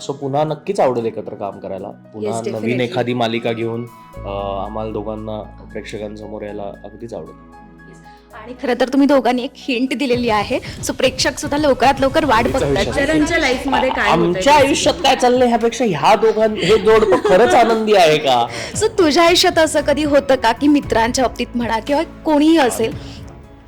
So पुन्हा नक्कीच आवडेल एकत्र काम करायला. पुन्हा Yes, नवीन definitely. एखादी मालिका घेऊन अं, आम्हाला दोघांना प्रेक्षकांसमोर यायला अगदीच आवडेल. आणि खरं तर तुम्ही दोघांनी एक हिंट दिलेली आहे. सो प्रेक्षक सुद्धा लवकरात लवकर वाट आमच्या बघतात. अक्षरांच्या लाईफमध्ये काय होतंय? आमच्या आयुष्यात काय चाललंय ह्यापेक्षा ह्या दोघां हे जोडपं खरंच आनंदी आहे का? सो तुझ्या आयुष्यात असं कधी होतं का की मित्रांच्या बाबतीत म्हणा किंवा कोणीही असेल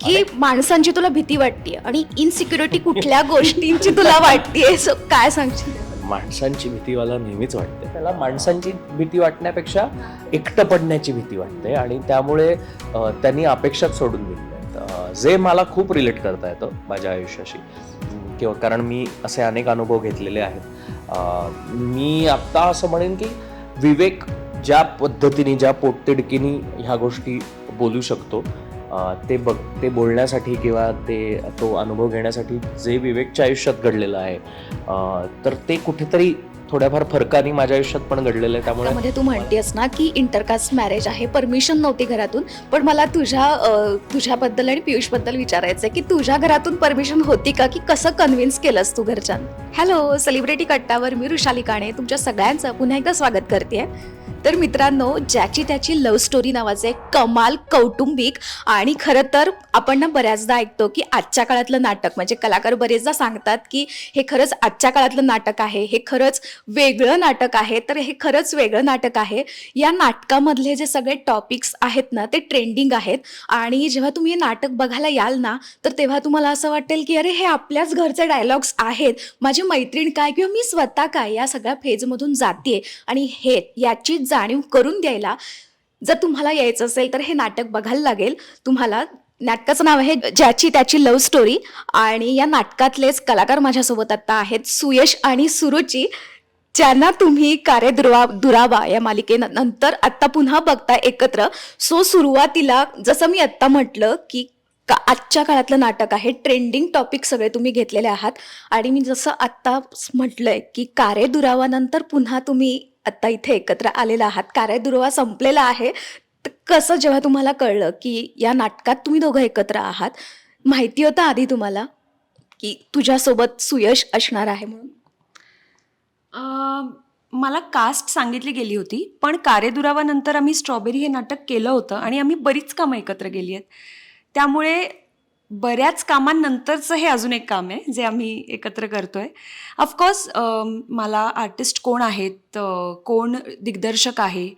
की माणसांची तुला भीती वाटते आणि इनसिक्युरिटी कुठल्या गोष्टींची तुला वाटतेय? सो काय सांगशील? माणसांची भीती मला नेहमीच वाटते. त्याला माणसांची भीती वाटण्यापेक्षा एकटं पडण्याची भीती वाटते आणि त्यामुळे त्यांनी अपेक्षाच सोडून दिल्या आहेत. जे मला खूप रिलेट करता येतं माझ्या आयुष्याशी. किंवा कारण मी असे अनेक अनुभव घेतलेले आहेत. मी आत्ता असं म्हणेन की विवेक ज्या पद्धतीने ज्या पोटतिडकीने ह्या गोष्टी बोलू शकतो ते बघ ते बोलण्यासाठी किंवा ते तो अनुभव घेण्यासाठी जे विवेकच्या आयुष्यात घडलेलं आहे अं, तर ते कुठेतरी थोड्याफार फरकाने माझ्या आयुष्यात पण घडलेलं आहे त्यामुळे त्यामध्ये तू म्हणतेस ना की इंटरकास्ट मॅरेज आहे परमिशन नव्हती घरातून पण मला तुझ्या तुझ्याबद्दल आणि पियुषबद्दल विचारायचं आहे की तुझ्या घरातून परमिशन होती का? की कसं कन्व्हिन्स केलंस तू घरच्यांना? हॅलो सेलिब्रिटी कट्टावर मी ऋषाली काणे तुमच्या सगळ्यांचं पुन्हा एकदा स्वागत करते तर मित्रांनो ज्याची त्याची लव्ह स्टोरी नावाचं आहे कमाल कौटुंबिक आणि खरं तर आपण ना बऱ्याचदा ऐकतो की आजच्या काळातलं नाटक म्हणजे कलाकार बरेचदा सांगतात की हे खरंच आजच्या काळातलं नाटक आहे हे खरंच वेगळं नाटक आहे तर हे खरंच वेगळं नाटक आहे. या नाटकामधले जे सगळे टॉपिक्स आहेत ना ते ट्रेंडिंग आहेत. आणि जेव्हा तुम्ही हे नाटक बघायला याल ना तर तेव्हा तुम्हाला असं वाटेल की अरे हे आपल्याच घरचे डायलॉग्स आहेत. माझी मैत्रीण काय किंवा मी स्वतः काय या सगळ्या फेजमधून जाते आणि हे याची जाणीव करून द्यायला जर तुम्हाला यायचं असेल तर हे नाटक बघायला लागेल. तुम्हाला नाटकाचं नाव आहे ज्याची त्याची लव्ह स्टोरी आणि या नाटकातलेच कलाकार माझ्यासोबत आत्ता आहेत सुयश आणि सुरुची. ज्यांना तुम्ही कार्य दुरा दुरावा या मालिकेनंतर आत्ता पुन्हा बघता एकत्र. सो सुरुवातीला जसं मी आत्ता म्हटलं की का आजच्या काळातलं नाटक आहे ट्रेंडिंग टॉपिक सगळे तुम्ही घेतलेले आहात. आणि मी जसं आत्ता म्हटलंय की कार्य दुरावानंतर पुन्हा तुम्ही आत्ता इथे एकत्र आलेला आहात. कार्यदुर्वा संपलेला आहे. तर कसं जेव्हा तुम्हाला कळलं की या नाटकात तुम्ही दोघं एकत्र आहात माहिती होतं आधी तुम्हाला की तुझ्यासोबत सुयश असणार आहे म्हणून? मला कास्ट सांगितली गेली होती पण कार्यदुरावानंतर आम्ही स्ट्रॉबेरी हे नाटक केलं होतं आणि आम्ही बरीच कामं एकत्र गेली आहेत. त्यामुळे बऱ्याच कामांनंतरचं हे अजून एक काम आहे जे आम्ही एकत्र करतोय. ऑफकोर्स मला आर्टिस्ट कोण आहेत कोण दिग्दर्शक आहे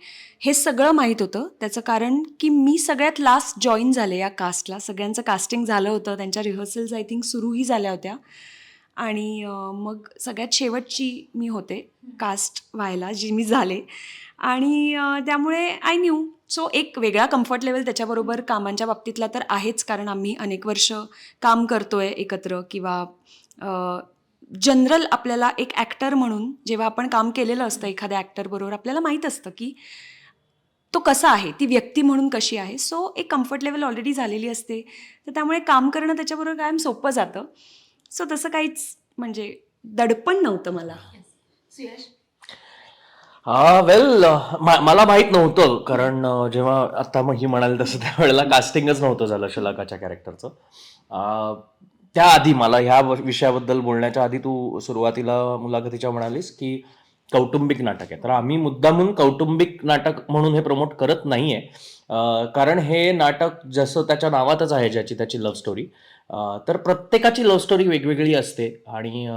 हे सगळं माहीत होतं. त्याचं कारण की मी सगळ्यात लास्ट जॉईन झाले या कास्टला सगळ्यांचं कास्टिंग झालं होतं. त्यांच्या रिहर्सल्स आय थिंक सुरूही झाल्या होत्या. आणि मग सगळ्यात शेवटची मी होते कास्ट व्हायला जी मी झाले. आणि त्यामुळे आय न्यू सो एक वेगळा कम्फर्ट लेवल त्याच्याबरोबर कामांच्या बाबतीतला तर आहेच कारण आम्ही अनेक वर्ष काम करतोय एकत्र किंवा जनरल आपल्याला एक ॲक्टर म्हणून जेव्हा आपण काम केलेलं असतं एखाद्या ॲक्टरबरोबर आपल्याला माहीत असतं की तो कसा आहे ती व्यक्ती म्हणून कशी आहे. सो एक कम्फर्ट लेवल ऑलरेडी झालेली असते. तर त्यामुळे काम करणं त्याच्याबरोबर कायम सोपं जातं. सो तसं काहीच म्हणजे दडपण नव्हतं मला. हा वेल मला माहीत नव्हतं कारण जेव्हा आता मग ही म्हणाल तसं त्यावेळेला कास्टिंगच नव्हतं झालं शलाकाच्या कॅरेक्टरचं त्याआधी मला ह्या विषयाबद्दल बोलण्याच्या आधी तू सुरुवातीला मुलाखतीच्या म्हणालीस की कौटुंबिक नाटक आहे. तर आम्ही मुद्दामून कौटुंबिक नाटक म्हणून हे प्रमोट करत नाहीये. आहे कारण हे नाटक जसं त्याच्या नावातच आहे ज्याची त्याची लव्ह स्टोरी तर प्रत्येकाची लव्ह स्टोरी वेगवेगळी असते आणि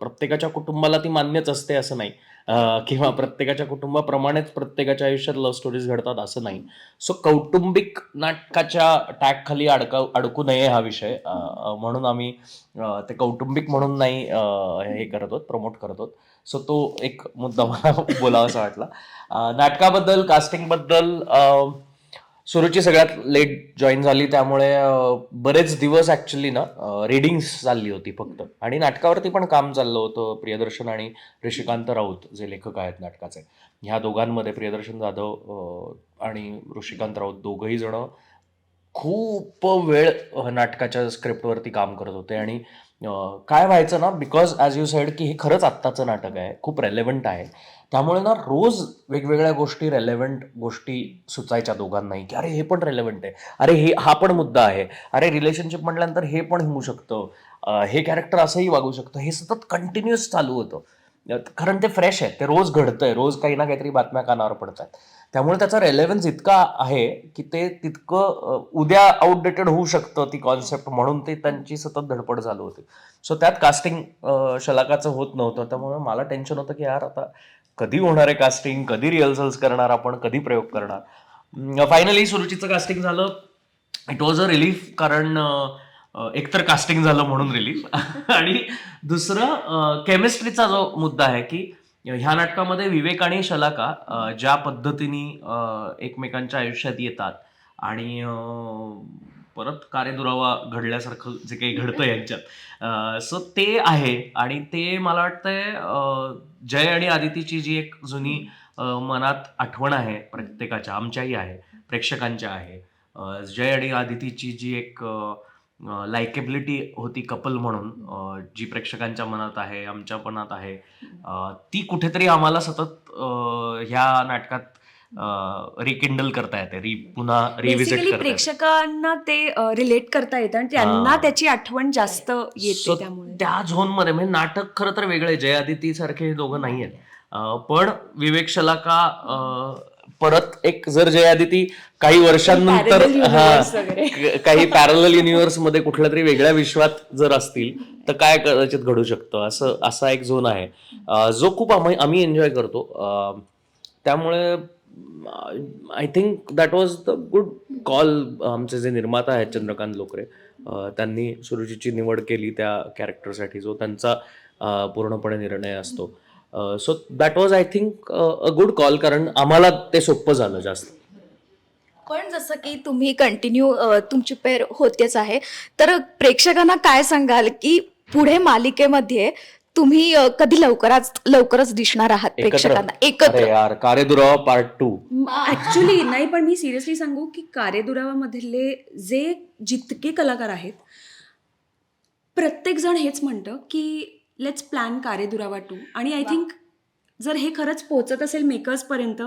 प्रत्येकाच्या कुटुंबाला ती मान्यच असते असं नाही. किंवा प्रत्येकाच्या कुटुंबाप्रमाणेच प्रत्येकाच्या आयुष्यात लव्ह स्टोरीज घडतात असं नाही. सो कौटुंबिक नाटकाच्या टॅगखाली अडका अडकू नये हा विषय. म्हणून आम्ही ते कौटुंबिक म्हणून नाही हे करत आहोत प्रमोट करत आहोत सो तो एक मुद्दा मला बोलावासा वाटला. नाटकाबद्दल कास्टिंगबद्दल सुरुची सगळ्यात लेट जॉईन झाली त्यामुळे बरेच दिवस ॲक्च्युली ना रिडिंग्स चालली होती फक्त. आणि नाटकावरती पण काम चाललं होतं प्रियदर्शन आणि ऋषिकांत राऊत जे लेखक आहेत नाटकाचे. ह्या दोघांमध्ये प्रियदर्शन जाधव आणि ऋषिकांत राऊत दोघंही जण खूप वेळ नाटकाच्या स्क्रिप्टवरती काम करत होते. आणि काय व्हायचं ना बिकॉज ॲज यू सेड की हे खरंच आत्ताचं नाटक आहे खूप रेलेवंट आहे. त्यामुळे ना रोज वेगवेगळ्या गोष्टी रेलेवंट गोष्टी सुचायच्या दोघांनाही की अरे हे पण रेलेवंट आहे. अरे हे हा पण मुद्दा आहे. अरे रिलेशनशिप म्हटल्यानंतर हे पण होऊ शकतं. हे कॅरेक्टर असंही वागू शकतं. हे सतत कंटिन्युअस चालू होतं. कारण ते फ्रेश आहे ते रोज घडतंय. रोज काही ना काहीतरी बातम्या कानावर पडत आहेत त्यामुळे त्याचा रेलेव्हन्स इतका आहे की ते तितकं उद्या आउटडेटेड होऊ शकतं ती कॉन्सेप्ट म्हणून ते त्यांची सतत धडपड चालू होती. सो त्यात कास्टिंग शलाकाचं होत नव्हतं. त्यामुळे मला टेन्शन होतं की यार आता कधी होणार आहे कास्टिंग कधी रिहर्सल्स करणार आपण? कधी प्रयोग करणार? फायनली सुरुचीचं कास्टिंग झालं. इट वॉज अ रिलीफ कारण एकतर कास्टिंग झालं म्हणून रिलीफ आणि दुसरं केमिस्ट्रीचा जो मुद्दा आहे की ह्या नाटकामध्ये विवेक आणि शलाका ज्या पद्धतीने एकमेकांच्या आयुष्यात येतात आणि परत कार्यदुरावा घडल्यासारखं जे काही घडतं यांच्यात. सो ते आहे आणि ते मला वाटतंय जय आणि आदितीची जी एक जुनी मनात आठवण आहे प्रत्येकाच्या आमच्याही आहे प्रेक्षकांच्या आहे. जय आणि आदितीची जी एक लायकेबिलिटी होती कपल म्हणून. जी प्रेक्षकांच्या मनात आहे आमच्या मनात आहे. ती कुठेतरी आम्हाला सतत ह्या नाटकात रिकिंडल करता येते. री पुन्हा रिव्हिजिट प्रेक्षकांना ते रिलेट करता येतं आणि त्यांना. त्याची आठवण जास्त येते त्या झोनमध्ये म्हणजे नाटक खरं तर वेगळे जय आदिती सारखे दोघं नाही आहेत पण विवेक शलाका परत एक जर जय आदिती काही वर्षांनंतर हा काही पॅरल युनिव्हर्समध्ये कुठल्या तरी वेगळ्या विश्वात जर असतील तर काय कदाचित घडू शकतं? असं असा एक झोन आहे. जो खूप आम्ही आम्ही एन्जॉय करतो. त्यामुळे I think that was the good call आमचे जे निर्माता आहेत चंद्रकांत लोकरे. त्यांनी सुरुचीची निवड केली त्या कॅरेक्टरसाठी जो त्यांचा पूर्णपणे निर्णय असतो. So that was I think a good call कारण आम्हाला ते सोपं झालं जास्त. पण जसं की तुम्ही कंटिन्यू तुमची पेर होतेच आहे. तर प्रेक्षकांना काय सांगाल की पुढे मालिकेमध्ये तुम्ही अ, कधी लवकरच लवकरच दिसणार आहात एकत्र? प्रेक्षकांना? अरे एकत्र यार कार्यदुरावा पार्ट टू ऍक्च्युली नाही पण मी सिरियसली सांगू की कार्यदुरावामधले जे जितके कलाकार आहेत प्रत्येक जण हेच म्हणतं की लेट्स प्लॅन कार्यदुरावा टू आणि आय थिंक जर हे खरंच पोचत असेल मेकर्सपर्यंत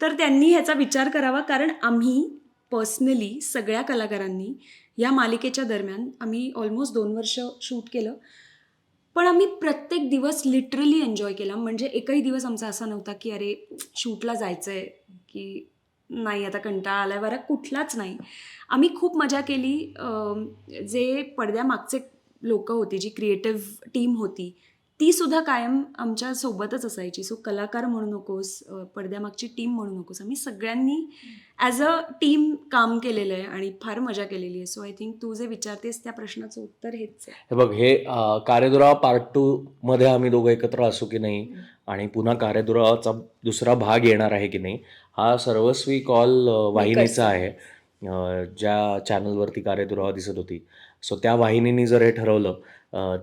तर त्यांनी ह्याचा विचार करावा. कारण आम्ही पर्सनली सगळ्या कलाकारांनी या मालिकेच्या दरम्यान आम्ही ऑलमोस्ट दोन वर्ष शूट केलं. पण आम्ही प्रत्येक दिवस लिटरली एन्जॉय केला. म्हणजे एकही दिवस आमचा असा नव्हता की अरे शूटला जायचं आहे की नाही आता कंटाळा आलाय बरं कुठलाच नाही. आम्ही खूप मजा केली. जे पडद्यामागचे लोक होती जी क्रिएटिव्ह टीम होती ती सुद्धा कायम आमच्या सोबतच असायची. सो कलाकार म्हणू नकोस पडद्यामागची टीम म्हणू नकोस. आम्ही सगळ्यांनी ॲज अ टीम काम केलेलं आहे आणि फार मजा केलेली आहे. सो आय थिंक तू जे विचारतेस त्या प्रश्नाचं उत्तर हेच आहे. हे बघ हे अं, कार्यदुरावा पार्ट टू मध्ये आम्ही दोघं एकत्र असू की नाही आणि पुन्हा कार्यदुरावाचा दुसरा भाग येणार आहे की नाही हा सर्वस्वी कॉल वाहिनीचा आहे. ज्या चॅनलवरती कार्यदुरावा दिसत होती. सो त्या वाहिनीने जर हे ठरवलं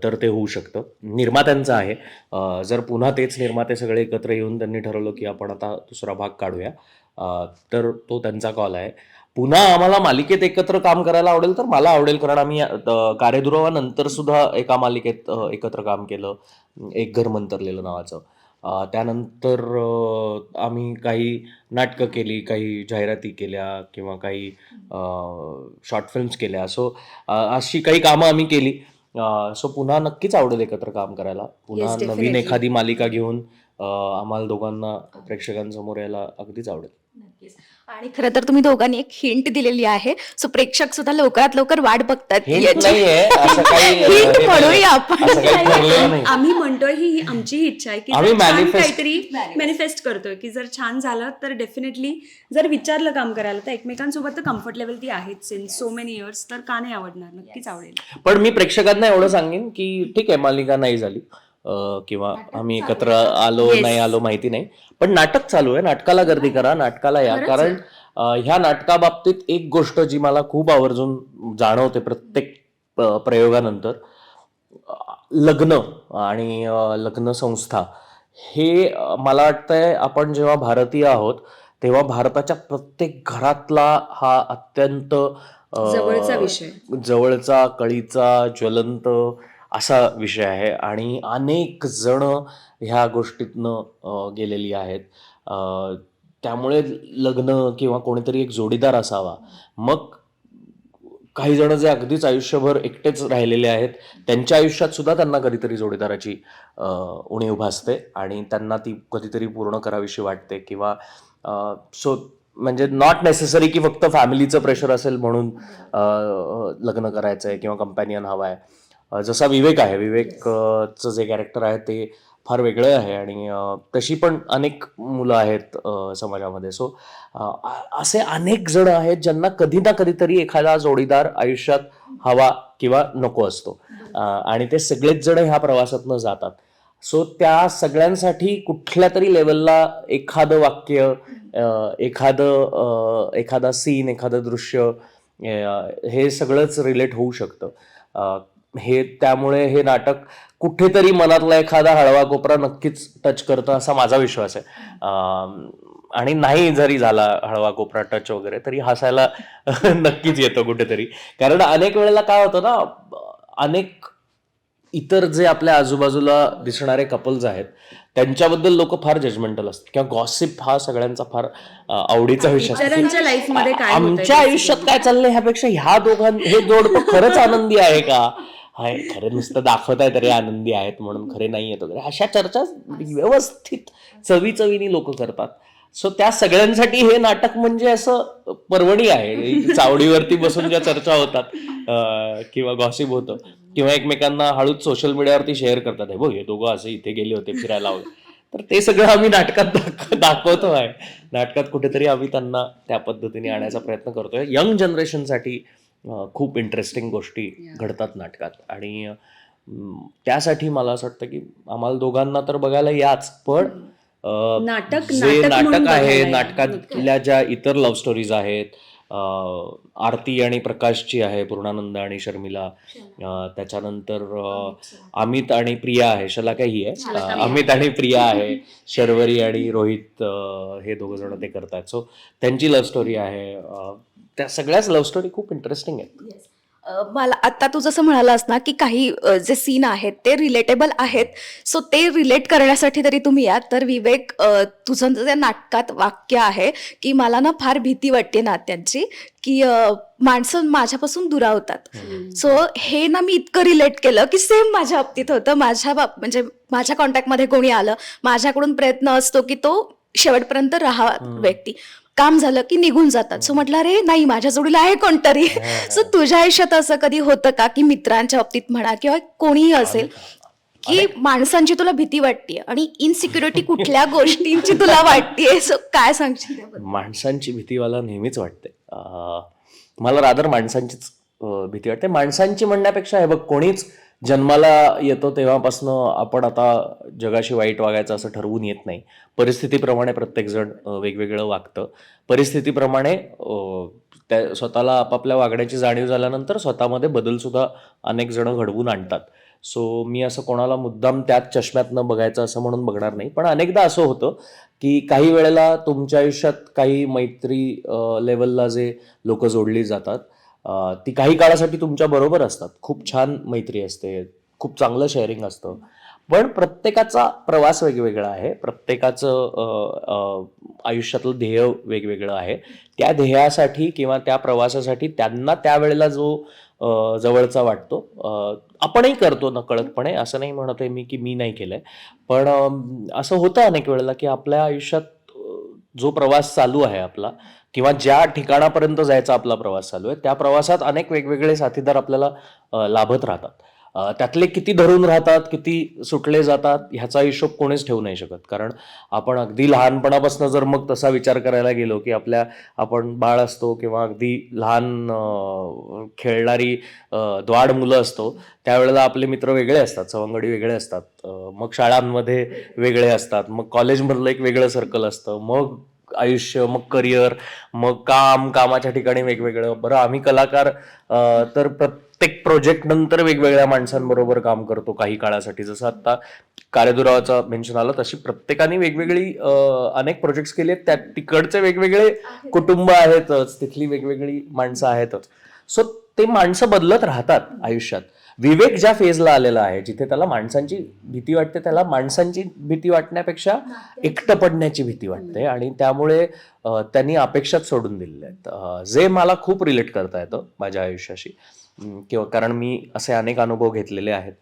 तर ते होऊ शकतं. निर्मात्यांचं आहे. जर पुन्हा तेच निर्माते सगळे एकत्र येऊन त्यांनी ठरवलं की आपण आता दुसरा भाग काढूया तर तो त्यांचा कॉल आहे. पुन्हा आम्हाला मालिकेत एकत्र काम करायला आवडेल तर मला आवडेल कारण आम्ही कार्यदुरावानंतर सुद्धा एका मालिकेत एकत्र काम केलं. एक घर मंतरलेलं नावाचं. त्यानंतर आम्ही काही नाटकं केली काही जाहिराती केल्या किंवा काही शॉर्ट फिल्म्स केल्या. सो अशी काही कामं आम्ही केली. सो पुन्हा नक्कीच आवडेल एकत्र काम करायला. पुन्हा Yes, नवीन definitely. एखादी मालिका घेऊन अं, आम्हाला दोघांना प्रेक्षकांसमोर यायला अगदीच आवडेल. आणि खरं तर तुम्ही दोघांनी एक हिंट दिलेली आहे. सो प्रेक्षक सुद्धा लवकरात लवकर वाट बघतात. Hint याची. नाहीये, असं काही- Hint हे म्हणूया. आपण. असं काही ठरलेलं नाही आम्ही म्हणतोय ही ही आमची इच्छा आहे की आम्ही जर छान manifest- काहीतरी मॅनिफेस्ट करतोय. की जर छान झालं तर डेफिनेटली जर विचारलं काम करायला तर एकमेकांसोबत तर कम्फर्ट लेवल ती आहेच इन सो मेनी इयर्स तर का नाही आवडणार? नक्कीच आवडेल. पण मी प्रेक्षकांना एवढं सांगेन की ठीक आहे मालिका नाही झाली. किंवा आम्ही एकत्र आलो. नाही आलो माहिती नाही. पण नाटक चालू आहे नाटकाला गर्दी करा नाटकाला या. कारण ह्या नाटकाबाबतीत एक गोष्ट जी मला खूप आवर्जून जाणवते प्रत्येक प्रयोगानंतर लग्न आणि लग्न संस्था. हे मला वाटतंय आपण जेव्हा भारतीय आहोत तेव्हा भारताच्या प्रत्येक घरातला हा अत्यंत जवळचा विषय. जवळचा कळीचा ज्वलंत असा विषय आहे. आणि अनेक जण ह्या गोष्टीतनं गेलेली आहेत. त्यामुळे लग्न किंवा कोणीतरी एक जोडीदार असावा. मग काही जण जे अगदीच आयुष्यभर एकटेच राहिलेले आहेत त्यांच्या आयुष्यात सुद्धा त्यांना कधीतरी जोडीदाराची उणीव भासते आणि त्यांना ती कधीतरी पूर्ण करावीशी वाटते किंवा सो म्हणजे नॉट नेसेसरी की फक्त फॅमिलीचं प्रेशर असेल म्हणून लग्न करायचं आहे किंवा कंपॅनियन हवा आहे जसा विवेक आहे विवेकचं जे कॅरेक्टर आहे ते फार वेगळं आहे आणि तशी पण अनेक मुलं आहेत समाजामध्ये. सो असे अनेक जण आहेत ज्यांना कधी ना कधीतरी एखादा जोडीदार आयुष्यात हवा किंवा नको असतो. आणि ते सगळेच जण ह्या प्रवासातनं जातात. सो त्या सगळ्यांसाठी कुठल्या तरी लेवलला एखादं वाक्य एखादं एखादा सीन एखादं दृश्य हे सगळंच रिलेट होऊ शकतं. हे त्यामुळे हे नाटक कुठेतरी मनातला एखादा हळवा कोपरा नक्कीच टच करतं असा माझा विश्वास आहे. आणि नाही जरी झाला हळवा कोपरा टच वगैरे तरी हसायला नक्कीच येतो कुठेतरी. कारण अनेक वेळेला काय होतं ना अनेक इतर जे आपल्या आजूबाजूला दिसणारे कपल्स आहेत त्यांच्याबद्दल लोक फार जजमेंटल असतात. किंवा गॉसिप हा सगळ्यांचा फार आवडीचा विषय असतो. आमच्या आयुष्यात काय चाललंय ह्यापेक्षा ह्या दोघां हे जोडपं खरंच आनंदी आहे का? हाय खरं नुसतं दाखवताय तरी आनंदी आहेत म्हणून खरे नाही आहेत वगैरे. अशा चर्चा व्यवस्थित चवी चवीने लोक करतात. सो त्या सगळ्यांसाठी हे नाटक म्हणजे असं पर्वणी आहे. चावडीवरती बसून ज्या चर्चा होतात किंवा गॉसिप होतं किंवा एकमेकांना हळूच सोशल मीडियावरती शेअर करतात. हे बघ हे दोघं असे इथे गेले होते फिरायला वगैरे तर ते सगळं आम्ही नाटकात दाख- दाखवतो आहे नाटकात कुठेतरी आम्ही त्यांना त्या पद्धतीने आणायचा प्रयत्न करतोय. यंग जनरेशनसाठी खूप इंटरेस्टिंग गोष्टी घडतात नाटकात. आणि त्यासाठी मला असं वाटतं की आम्हाला दोघांना तर बघायला याच पण नाटक- जे नाटक आहे. नाटकातल्या ज्या इतर लव्ह स्टोरीज आहेत आरती आणि प्रकाशची आहे पूर्णानंद आणि शर्मिला त्याच्यानंतर अमित आणि प्रिया आहे शलाका ही आहे? अमित आणि प्रिया आहे शर्वरी आणि रोहित हे दोघं जण ते करतात. सो त्यांची लव्ह स्टोरी आहे त्या सगळ्याच लव्ह स्टोरी खूप इंटरेस्टिंग आहेत. मला आता तू जसं म्हणालास ना की काही अ, जे सीन आहेत ते रिलेटेबल आहेत. सो ते रिलेट करण्यासाठी तरी तुम्ही या. तर विवेक अ, तुझं जे नाटकात वाक्य आहे की मला ना फार भीती वाटते नात्यांची की अ, माणसं माझ्यापासून दुरावतात. सो हे ना मी इतकं रिलेट केलं की सेम माझ्या बाबतीत होतं. माझ्या बाब म्हणजे माझ्या कॉन्टॅक्टमध्ये कोणी आलं माझ्याकडून प्रयत्न असतो की तो शेवटपर्यंत राहा व्यक्ती. काम झालं की निघून जातात. सो म्हटलं अरे नाही माझ्या जोडीला आहे कोणतरी सो तुझ्या आयुष्यात असं कधी होतं का की मित्रांच्या बाबतीत म्हणा किंवा कोणीही असेल की माणसांची तुला भीती वाटते आणि इनसिक्युरिटी कुठल्या गोष्टींची तुला वाटतेय? सो काय सांगशील? माणसांची भीती मला नेहमीच वाटते. मला रादर माणसांचीच भीती वाटते. माणसांची म्हणण्यापेक्षा हे बघ कोणीच जन्माला येतो तेव्हापासनं आपण आता जगाशी वाईट वागायचं असं ठरवून येत नाही. परिस्थितीप्रमाणे प्रत्येकजण वेगवेगळं वागतं. परिस्थितीप्रमाणे त्या स्वतःला आपापल्या वागण्याची जाणीव झाल्यानंतर स्वतःमध्ये बदलसुद्धा अनेक जणं घडवून आणतात. सो मी असं कोणाला मुद्दाम त्याच चष्म्यातनं बघायचं असं म्हणून बघणार नाही. पण अनेकदा असं होतं की काही वेळेला तुमच्या आयुष्यात काही मैत्री लेवलला जे लोक जोडली जातात ती काही काळासाठी तुमच्या बरोबर असतात. खूप छान मैत्री असते. खूप चांगलं शेअरिंग असतं. पण प्रत्येकाचा प्रवास वेगवेगळा आहे. प्रत्येकाचं आयुष्यातलं ध्येय वेगवेगळं आहे. त्या ध्येयासाठी किंवा त्या प्रवासासाठी त्यांना त्यावेळेला जो जवळचा वाटतो आपणही करतो नकळतपणे. असं नाही म्हणत आहे मी की मी नाही केलंय. पण असं होतं अनेक वेळेला की आपल्या आयुष्यात जो प्रवास चालू आहे आपला किंवा ज्या ठिकाणापर्यंत जायचा आपला प्रवास चालू आहे त्या प्रवासात अनेक वेगवेगळे साथीदार आपल्याला लाभत राहतात. त्यातले किती धरून राहतात किती सुटले जातात ह्याचा हिशोब कोणीच ठेवू नाही शकत. कारण आपण अगदी लहानपणापासून जर मग तसा विचार करायला गेलो की आपल्या आपण बाळ असतो किंवा अगदी लहान खेळणारी द्वाड मुलं असतो त्यावेळेला आपले मित्र वेगळे असतात सवंगडी वेगळे असतात मग शाळांमध्ये वेगळे असतात मग कॉलेजमधलं एक वेगळं सर्कल असतं मग आयुष्य मग करिअर मग काम कामाच्या ठिकाणी वेगवेगळं. बरं आम्ही कलाकार तर प्रत्येक प्रोजेक्ट नंतर वेगवेगळ्या माणसांबरोबर काम करतो काही काळासाठी. जसं आता कार्यदुरावाचं मेन्शन आलं तशी प्रत्येकाने वेगवेगळी अनेक प्रोजेक्ट्स केले आहेत. त्यात तिकडचे वेगवेगळे कुटुंब आहेतच. तिथली वेगवेगळी माणसं आहेतच. सो ते माणसं बदलत राहतात आयुष्यात. विवेक ज्या फेजला आलेला आहे जिथे त्याला माणसांची भीती वाटते त्याला माणसांची भीती वाटण्यापेक्षा एकटं पडण्याची भीती वाटते आणि त्यामुळे त्यांनी अपेक्षाच सोडून दिलेल्या आहेत. जे मला खूप रिलेट करता येतं माझ्या आयुष्याशी किंवा कारण मी असे अनेक अनुभव घेतलेले आहेत.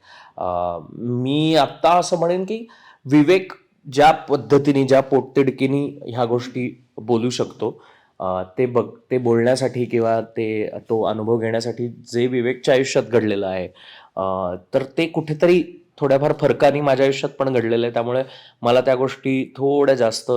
मी आत्ता असं म्हणेन की विवेक ज्या पद्धतीने ज्या पोटतिडकीने ह्या गोष्टी बोलू शकतो ते बघ ते बोलण्यासाठी किंवा ते तो अनुभव घेण्यासाठी जे विवेकच्या आयुष्यात घडलेलं आहे तर ते कुठेतरी थोड्याफार फरकाने माझ्या आयुष्यात पण घडलेलं आहे. त्यामुळे मला त्या गोष्टी थोड्या जास्त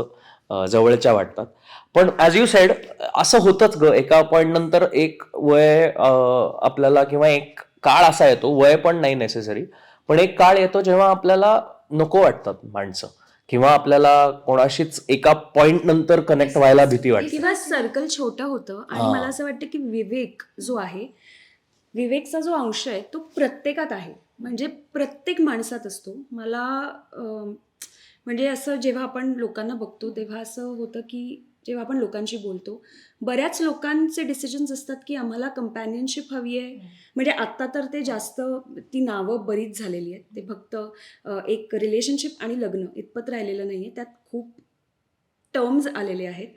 जवळच्या वाटतात. पण ॲज यू सेड असं होतंच ग. एका पॉईंट नंतर एक वय आपल्याला किंवा एक काळ असा येतो. वय पण नाही नेसेसरी पण एक काळ येतो जेव्हा आपल्याला नको वाटतात माणसं. किंवा आपल्याला कोणाशीच एका पॉइंट नंतर कनेक्ट व्हायला भीती वाटते. किंवा सर्कल छोटं होतं आणि. मला असं वाटतं की विवेक जो आहे विवेकचा जो अंश आहे तो प्रत्येकात आहे. म्हणजे प्रत्येक माणसात असतो. मला म्हणजे असं जेव्हा आपण लोकांना बघतो तेव्हा असं होतं की जेव्हा आपण लोकांशी बोलतो बऱ्याच लोकांचे डिसिजन्स असतात की आम्हाला कंपॅनियनशिप हवी आहे. म्हणजे आत्ता तर ते जास्त ती नावं बरीच झालेली आहेत. ते फक्त एक रिलेशनशिप आणि लग्न इतपत राहिलेलं नाही आहे त्यात खूप टर्म्स आलेले आहेत.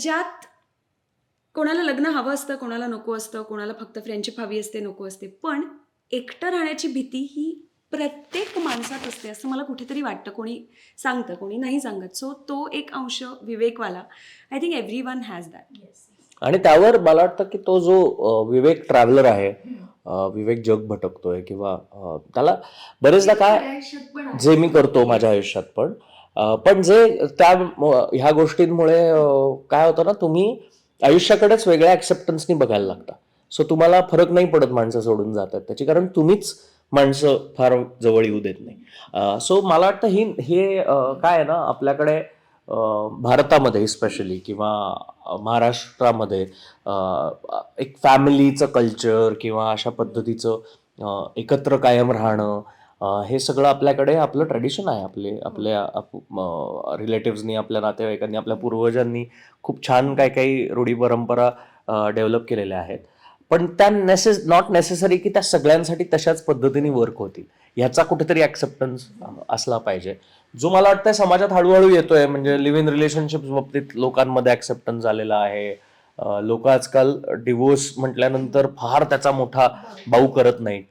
ज्यात कोणाला लग्न हवं असतं कोणाला नको असतं कोणाला फक्त फ्रेंडशिप हवी असते नको असते. पण एकटं राहण्याची भीती ही प्रत्येक माणसात असते असं मला कुठेतरी वाटतं. कोणी सांगतं कोणी नाही सांगत. सो तो एक अंश विवेकवाला. I think everyone has that आणि त्यावर मला वाटतं की तो जो अ, विवेक ट्रॅव्हलर आहे अ, विवेक जग भटकतोय किंवा अ, त्याला बरेचदा काय जे मी करतो माझ्या आयुष्यात पण. अ, पण जे त्या म- ह्या गोष्टींमुळे अ, काय होतं ना तुम्ही आयुष्याकडेच वेगळ्या ऍक्सेप्टन्सनी बघायला लागता. सो तुम्हाला फरक नाही पडत माणसं सोडून जातात. त्याची कारण तुम्हीच माणसं फार जवळ येऊ देत नाही. सो मला वाटतं ही हे काय आहे ना आपल्याकडे भारतामध्ये स्पेशली किंवा महाराष्ट्रामध्ये एक फॅमिलीचं कल्चर किंवा अशा पद्धतीचं एकत्र कायम राहणं हे सगळं आपल्याकडे आपलं ट्रेडिशन आहे. आपले आपल्या रिलेटिव्हजनी आपल्या नातेवाईकांनी आपल्या पूर्वजांनी खूप छान काही काही रूढी परंपरा डेव्हलप केलेल्या आहेत. पण त्या नेसेस नॉट नेसेसरी की त्या सगळ्यांसाठी तशाच पद्धतीने वर्क होतील. ह्याचा कुठेतरी ऍक्सेप्टन्स असला पाहिजे. जो मला वाटतं समाजात हळूहळू येतोय म्हणजे लिव्ह इन रिलेशनशिप बाबतीत लोकांमध्ये ऍक्सेप्टन्स आलेला आहे. लोक आजकाल डिवोर्स म्हटल्यानंतर फार त्याचा मोठा भाऊ करत नाहीत.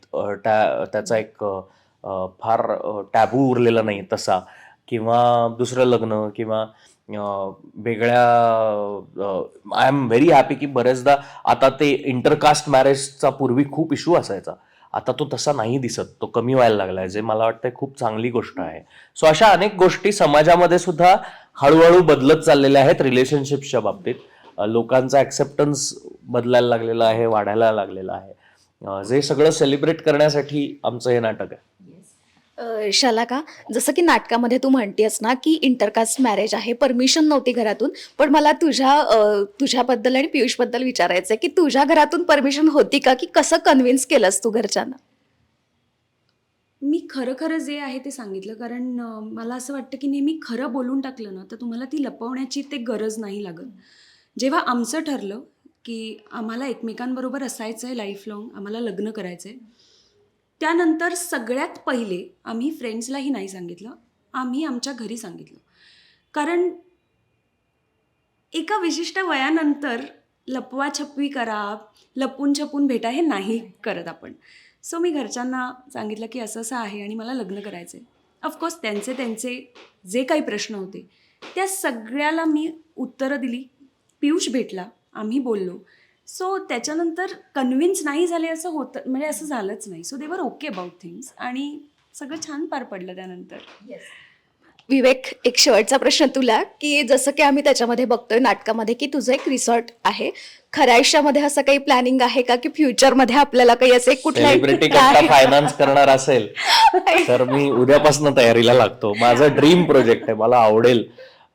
त्या त्याचा एक फार टॅबू उरलेला नाही तसा. किंवा दुसरं लग्न किंवा वेगळ्या आय एम व्हेरी हॅपी की बरेचदा आता ते इंटरकास्ट मॅरेजचा पूर्वी खूप इश्यू असायचा. आता तो तसा नाही दिसत. तो कमी व्हायला लागलाय जे मला वाटतं खूप चांगली गोष्ट आहे. सो अशा अनेक गोष्टी समाजामध्ये सुद्धा हळूहळू बदलत चाललेल्या आहेत रिलेशनशिपच्या बाबतीत. लोकांचा ऍक्सेप्टन्स बदलायला लागलेला आहे वाढायला लागलेला आहे. जे सगळं सेलिब्रेट करण्यासाठी आमचं हे नाटक आहे. शलाका जसं की नाटकामध्ये तू म्हणतेस ना की इंटरकास्ट मॅरेज आहे. परमिशन नव्हती घरातून पण मला तुझ्या तुझ्याबद्दल आणि पियुषबद्दल विचारायचं आहे की तुझ्या घरातून परमिशन होती का? की कसं कन्व्हिन्स केलंस तू घरच्यांना? मी खरं खरं जे आहे ते सांगितलं कारण मला असं वाटतं की नेहमी खरं बोलून टाकलं ना तर तुम्हाला ती लपवण्याची ते गरज नाही लागत. जेव्हा आमचं ठरलं की आम्हाला एकमेकांबरोबर असायचं आहे लाईफ लाँग आम्हाला लग्न करायचं आहे त्यानंतर सगळ्यात पहिले आम्ही फ्रेंड्सलाही नाही सांगितलं आम्ही आमच्या घरी सांगितलं. कारण एका विशिष्ट वयानंतर लपवा छपवी करा लपून छपून भेटा हे नाही करत आपण. सो मी घरच्यांना सांगितलं की असं असं आहे आणि मला लग्न करायचं आहे ऑफकोर्स त्यांचे त्यांचे जे काही प्रश्न होते त्या सगळ्याला मी उत्तरं दिली. पियुष भेटला आम्ही बोललो. सो त्याच्यानंतर कन्व्हिन्स नाही झाले असं होतं म्हणजे असं झालंच नाही. So they're okay about things आणि सगळं छान पार पडलं त्यानंतर. विवेक एक शेवटचा प्रश्न तुला की जसं की आम्ही त्याच्यामध्ये बघतोय नाटकामध्ये की तुझं एक रिसॉर्ट आहे. खऱ्या आयुष्यामध्ये असं काही प्लॅनिंग आहे का की फ्युचरमध्ये आपल्याला काही असे सेलिब्रिटी करता फायनान्स करणार असेल तर मी उद्यापासून तयारीला लागतो. माझं ड्रीम प्रोजेक्ट आहे मला आवडेल.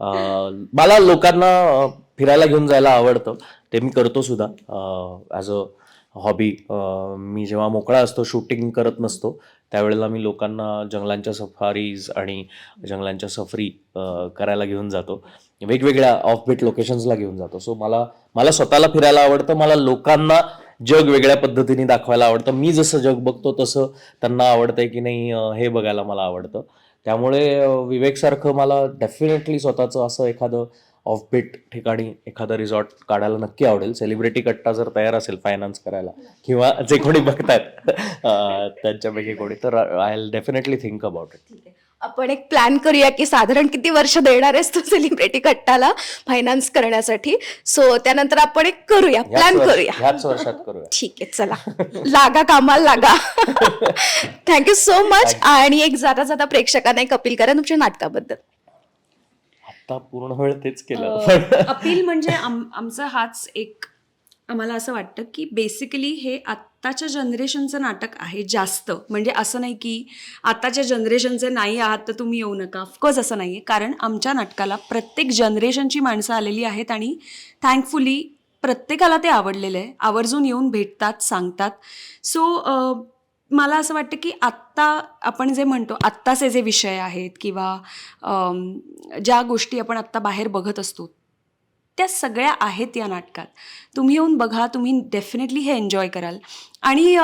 मला लोकांना फिरायला घेऊन जायला आवडतं. ते मी करतो सुद्धा. ॲज अ हॉबी मी जेव्हा मोकळा असतो शूटिंग करत नसतो त्यावेळेला मी लोकांना जंगलांच्या सफारीज आणि जंगलांच्या सफरी करायला घेऊन जातो. वेगवेगळ्या ऑफबीट लोकेशन्सला घेऊन जातो. सो मला मला स्वतःला फिरायला आवडतं मला लोकांना जग वेगळ्या पद्धतीने दाखवायला आवडतं. मी जसं जग बघतो तसं त्यांना आवडतंय की नाही हे बघायला मला आवडतं. त्यामुळे विवेकसारखं मला डेफिनेटली स्वतःचं असं एखादं ऑफबीट ठिकाणी एखादं रिसॉर्ट काढायला नक्की आवडेल. सेलिब्रिटी कट्टा जर तयार असेल फायनान्स करायला किंवा जे कोणी बघतायत अं, त्यांच्यापैकी कोणी तर I definitely think about it आपण एक प्लॅन करूया की साधारण किती वर्ष देणार आहेस तू सेलिब्रिटी कट्टाला फायनान्स करण्यासाठी? सो त्यानंतर आपण एक करूया प्लॅन करूया. ह्याच वर्षात करूया. ठीक आहे चला. लागा कामाला लागा. थँक्यू सो मच आणि एक जाता जाता प्रेक्षकांना एक अपील करा तुमच्या नाटकाबद्दल. आता पूर्ण वेळ तेच केलं. अपील म्हणजे आम आमचा हाच एक आम्हाला असं वाटतं की बेसिकली हे आत्ताच्या जनरेशनचं नाटक आहे जास्त. म्हणजे असं नाही की आताच्या जनरेशनचे नाही आहात तर तुम्ही येऊ नका. ऑफकोर्स असं नाही आहे कारण आमच्या नाटकाला प्रत्येक जनरेशनची माणसं आलेली आहेत आणि थँकफुली प्रत्येकाला ते आवडलेलं आहे. आवर्जून येऊन भेटतात सांगतात. सो मला असं वाटतं की आत्ता आपण जे म्हणतो आत्ताचे जे विषय आहेत किंवा ज्या गोष्टी आपण आत्ता बाहेर बघत असतो त्या सगळ्या आहेत या नाटकात. तुम्ही येऊन बघा तुम्ही डेफिनेटली हे एन्जॉय कराल. आणि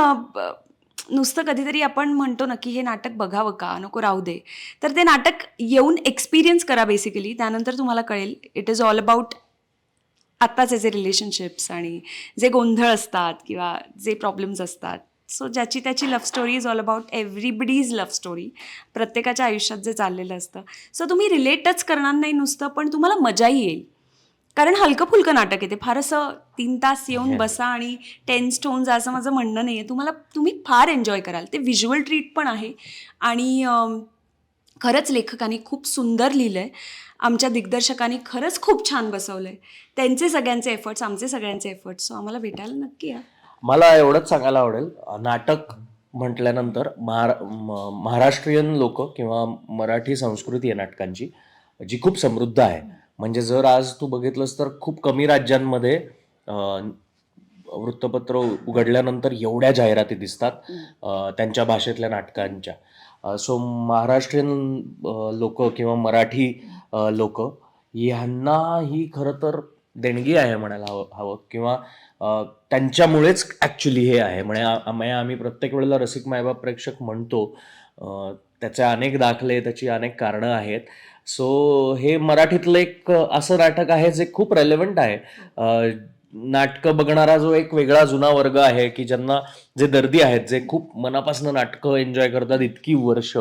नुसतं कधीतरी आपण म्हणतो ना की हे नाटक बघावं का? नको राहू दे. तर ते नाटक येऊन एक्सपिरियन्स करा बेसिकली त्यानंतर तुम्हाला कळेल इट इज ऑल अबाउट आत्ताचे जे रिलेशनशिप्स आणि जे गोंधळ असतात किंवा जे प्रॉब्लेम्स असतात सो ज्याची त्याची love story is all about everybody's love story प्रत्येकाच्या आयुष्यात जे चाललेलं असतं. सो तुम्ही रिलेटच करणार नाही नुसतं पण तुम्हाला मजाही येईल. कारण हलकं फुलकं नाटक आहे ते. फार असं तीन तास येऊन बसा आणि टेन स्टोन्स असं माझं म्हणणं नाही आहे तुम्हाला तुम्ही फार एन्जॉय कराल. ते व्हिज्युअल ट्रीट पण आहे. आणि खरंच लेखकाने खूप सुंदर लिहिलं आहे आमच्या दिग्दर्शकांनी खरंच खूप छान बसवलं आहे त्यांचे सगळ्यांचे एफर्ट्स आमचे सगळ्यांचे एफर्ट्स सो आम्हाला भेटायला नक्की या. मला एवढंच सांगायला आवडेल. नाटक म्हटल्यानंतर महारा म- महाराष्ट्रीयन लोक किंवा मराठी संस्कृती आहे नाटकांची जी खूप समृद्ध आहे. म्हणजे जर आज तू बघितलंस तर खूप कमी राज्यांमध्ये वृत्तपत्र उघडल्यानंतर एवढ्या जाहिराती दिसतात त्यांच्या भाषेतल्या नाटकांच्या. सो महाराष्ट्रीयन लोक किंवा मराठी लोक ह्यांना ही खरं तर देणगी आहे म्हणायला हवं हवं. किंवा त्यांच्यामुळेच ॲक्च्युली हे आहे. म्हणजे आ- आम्ही प्रत्येक वेळेला रसिक मायबाप प्रेक्षक म्हणतो. त्याचे अनेक दाखले त्याची अनेक कारणं आहेत. सो हे मराठीतलं एक असं नाटक आहे जे खूप रेलेव्हंट आहे. नाटकं बघणारा जो एक वेगळा जुना वर्ग आहे की ज्यांना जे दर्दी आहेत जे खूप मनापासून नाटकं एन्जॉय करतात इतकी वर्ष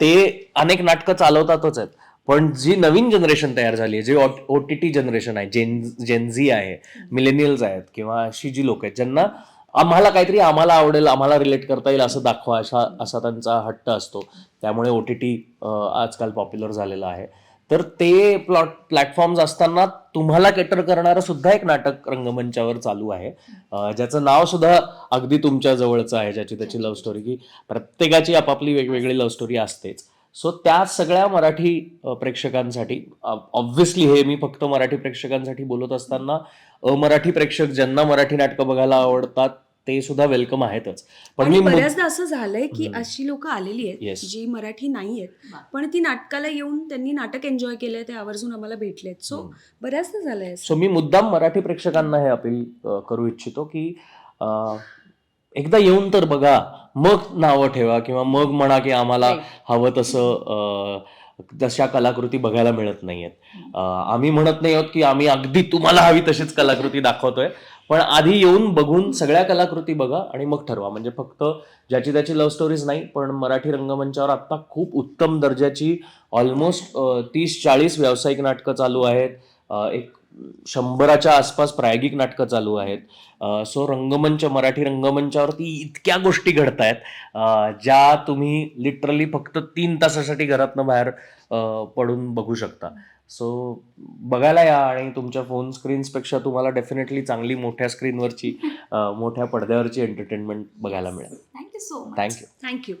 ते अनेक नाटकं चालवतातच आहेत. पण जी नवीन जनरेशन तयार झाली आहे जे ओ टी टी जनरेशन आहे जेन जेनझी आहे मिलेनियल्स आहेत किंवा अशी जी लोक आहेत ज्यांना आम्हाला काहीतरी आम्हाला आवडेल आम्हाला रिलेट करता येईल असं दाखवा असा असा त्यांचा हट्ट असतो. त्यामुळे ओ टी टी आजकाल पॉप्युलर झालेलं आहे. तर ते प्लॉट प्लॅटफॉर्म्स असताना तुम्हाला केटर करणारं सुद्धा एक नाटक रंगमंचावर चालू आहे. ज्याचं नाव सुद्धा अगदी तुमच्या जवळचं आहे ज्याची त्याची लव्ह स्टोरी की प्रत्येकाची आपापली वेगवेगळी लव्ह स्टोरी असतेच. सो त्या सगळ्या मराठी प्रेक्षकांसाठी ऑब्व्हियसली हे मी फक्त मराठी प्रेक्षकांसाठी बोलत असताना अमराठी प्रेक्षक ज्यांना मराठी नाटकं बघायला आवडतात ते सुद्धा वेलकम आहेतच पण मी बऱ्याचदा असं झालंय की. अशी लोक आलेली आहेत Yes. जी मराठी नाही आहेत पण ती नाटकाला येऊन त्यांनी नाटक एन्जॉय केलंय ते आवर्जून आम्हाला भेटलेत सो. बऱ्याचदा झालंय असं. सो मी मुद्दाम मराठी प्रेक्षकांना हे अपील अ, करू इच्छितो की अ, एकदा येऊन तर बघा मग नावं ठेवा किंवा मग म्हणा की आम्हाला. हवं तसं तशा कलाकृती बघायला मिळत नाहीयेत. आम्ही म्हणत नाही आहोत की आम्ही अगदी तुम्हाला हवी तशीच कलाकृती दाखवतोय पण आधी येऊन बघून सगळ्या कलाकृती बघा आणि मग ठरवा. म्हणजे फक्त ज्याची त्याची लव्ह स्टोरीज नाही पण मराठी रंगमंचावर आता खूप उत्तम दर्जाची ऑलमोस्ट तीस चाळीस व्यावसायिक नाटकं चालू आहेत. एक शंभराच्या आसपास प्रायोगिक नाटकं चालू आहेत. सो रंगमंच मराठी रंगमंचावरती इतक्या गोष्टी घडत आहेत ज्या तुम्ही लिटरली फक्त तीन तासासाठी घरातनं बाहेर पडून बघू शकता. सो बघायला या आणि तुमच्या फोन स्क्रीन्सपेक्षा तुम्हाला डेफिनेटली चांगली मोठ्या स्क्रीनवरची मोठ्या पडद्यावरची एंटरटेनमेंट बघायला मिळेल. Thank you so much thank you thank you